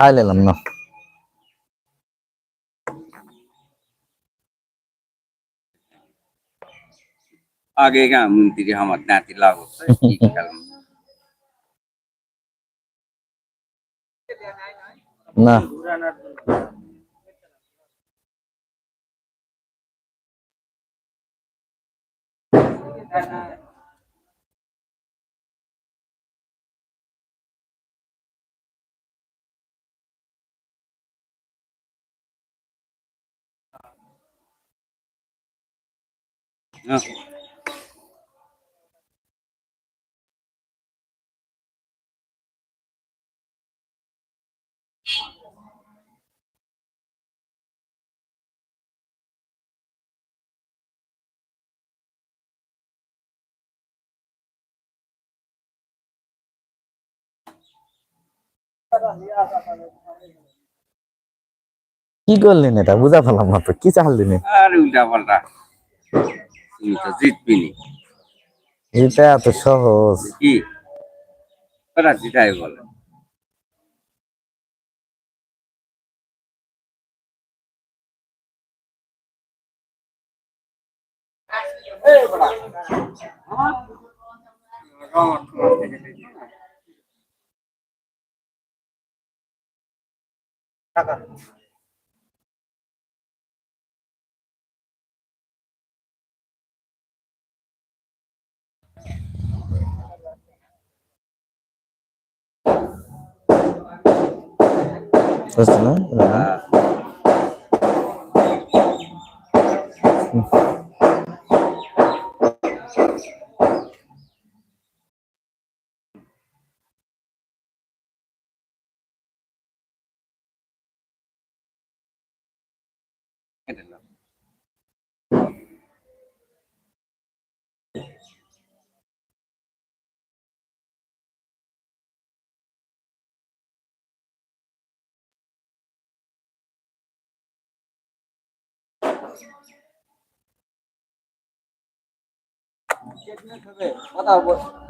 খাই নিলাম না आगे का मंत्री हम नाती लागो की खेलम না কি করলেন এটা বুঝা পেলাম না তো কি চাল দিলেন আরে উল্টা পাল্টা। তুমি তো জিতবি নি। এটা এত সহজ। কি? ওরা জিতাই বলে। বুঝছ না এটা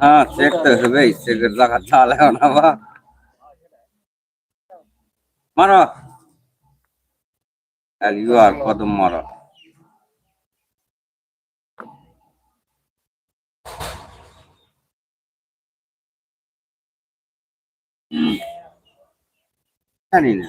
হ্যাঁ চেক তো হবে চেকের জায়গা চালে না মারো। ইউ আর কদম মারো। জানি না।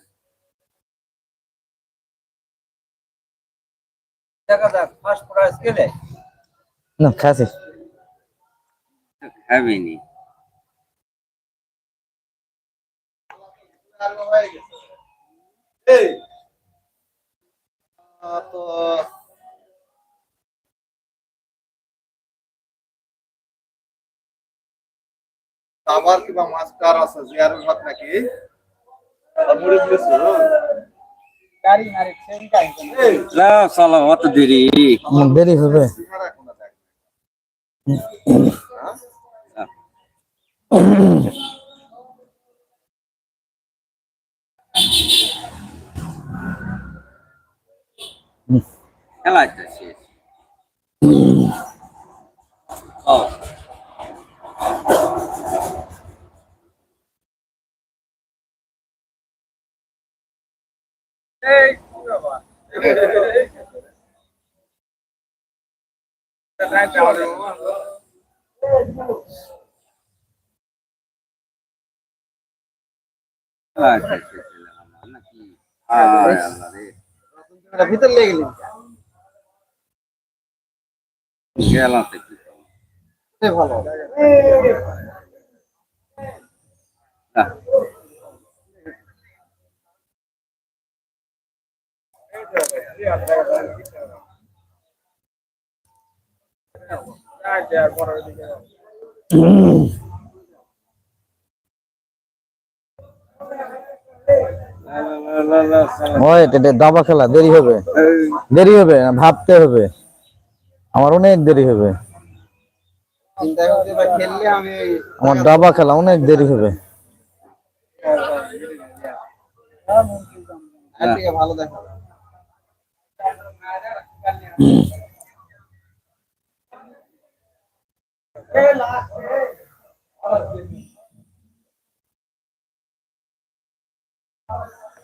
না খাসি। খাবিনি তো আবার কিবা মাছ কার আছে? জিয়ারের ভাত নাকি? মুড়ি দিয়েছ এই, না চলো অত দেরি। দেরি হবে? খেলা শেষ। ও খেলা শেষ নাকি আয় আল্লাহ রে এটা ভিতর লেগে তো কি ভালো না, ওই এটা দাবা খেলা দেরি হবে। দেরি হবে ভাবতে হবে। আমার অনেক দেরি হবে। আমার দাবা খেলা অনেক দেরি হবে। ভালো দেখা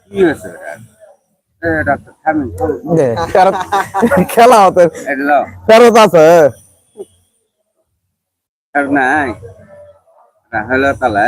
কি হয়েছে ডাক্তার থামেন খেলা হতে। ফেরত আছে নাই। হলো তাহলে।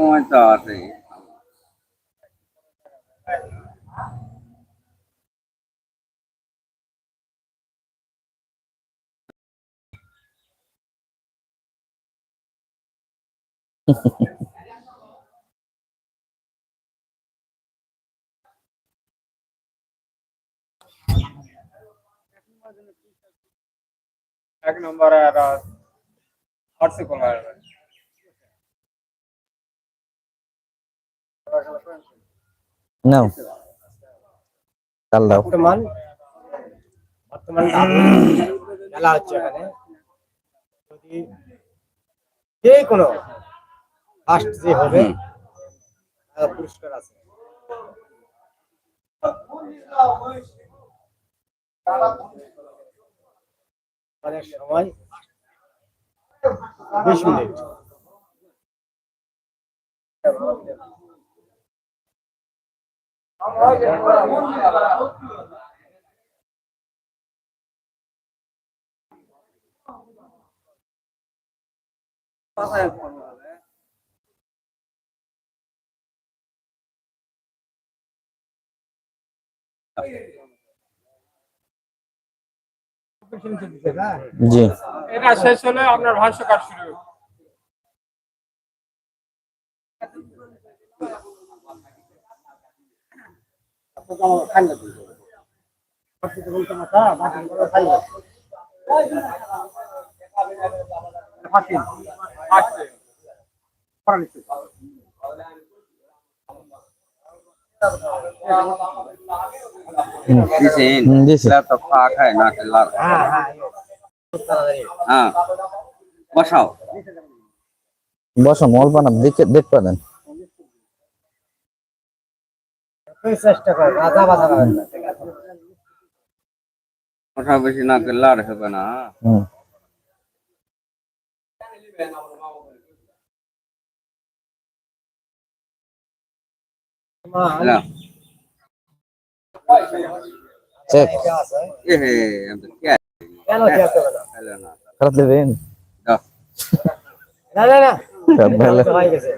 সময় তো আছে এক নম্বর আর হোয়াটসঅ্যাপ কল নাও। চাল দাও বর্তমান বর্তমান খেলা হচ্ছে এখানে। যদি যে কোনো ফার্স্ট যে হবে পুরস্কার আছে। আমাদের সময় বিশ মিনিট। জি। এটা শেষ হলে আপনার ভাষ্য কাজ শুরু খা খায় না হ্যাঁ। বসাও। বসো অল্প না দেখে দেখতে দেন চেষ্টা করেন আধা বাধা করেন না ঠিক বেশি না খেললে আর হবে না। হুম। হ্যালো। চেক এটা আছে এ হে আমি তো কে? কেন খেলতে হবে না খেলে না। খারাপ দেবেন না না না। সব ভালো। হয়ে গেছে।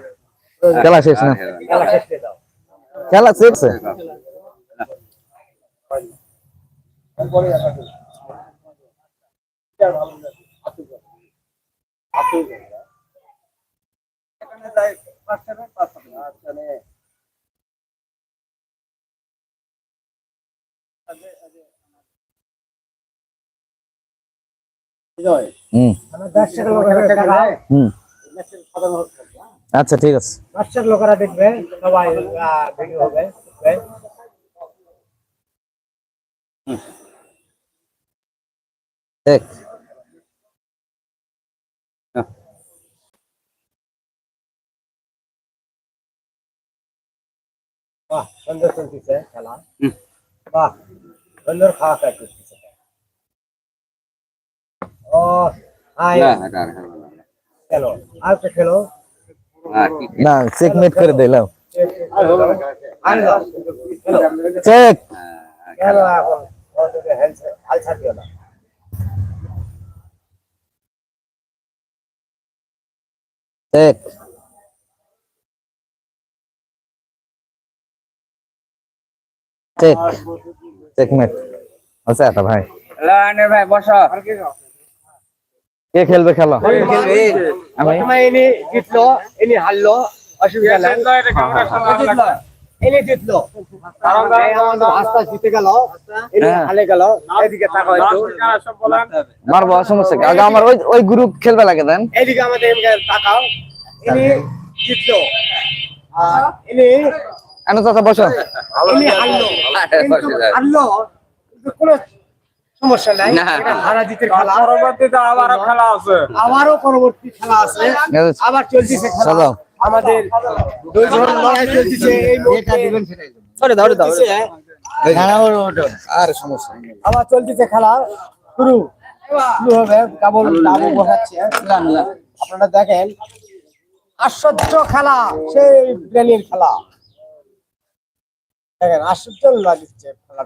খেলা শেষ না? আর খেলে না। খেলা শেষ দাও। খেলা শেষ হুম। হুম। আচ্ছা ঠিক আছে। দর্শক লোকেরা দেখবে সবাই আহ, ভিডিও হবে দেখবে। চেক বাহ সুন্দর চলতেছে খেলা। হুম। বাহ সুন্দর খাওয়া খাওয়া করতেছে ও হ্যাঁ। না এটা আর খেলব না। খেলো। আর একটা খেলো। না, চেকমেট করে দিলাম। চেক হ্যাঁ, চেক চেক চেকমেট আচ্ছা ভাই। আনির ভাই বসো। কে খেলবে খেলো? আমি প্রথমে ইনি জিতলো ইনি হারলো অসুবিধা নাই। ইনি জিতলো। জিতে গেল। ইনি হ্যাঁ। গেল। এদিকে তাকাও একটু। লাস্ট ঠিকানা সব বলেন। মারবো সমস্যা কি? আগে আমার ওই ওই গ্রুপ খেলবে লাগে দেন। এদিকে আমাদের তাকাও। ইনি জিতলো। আর ইনি এনে চাচা বসো। ইনি হারলো। যাও। হারলো কোনো সমস্যা নাই। হারা জিতের খেলা পরবর্তীতে আবারও খেলা আছে। আবারও পরবর্তী খেলা আছে। আবার চলতেছে খেলা। আমাদের দুই ধরনের লড়াই চলতেছে এই মুহূর্তে। ধরে ধরে দাও আর সমস্যা আবার চলতেছে খেলা। শুরু। শুরু হবে। কেবল বসাচ্ছে। আপনারা দেখেন। আশ্চর্য খেলা। সেই ব্রেনের খেলা। দেখেন আশ্চর্য লাগিচ্ছে খেলা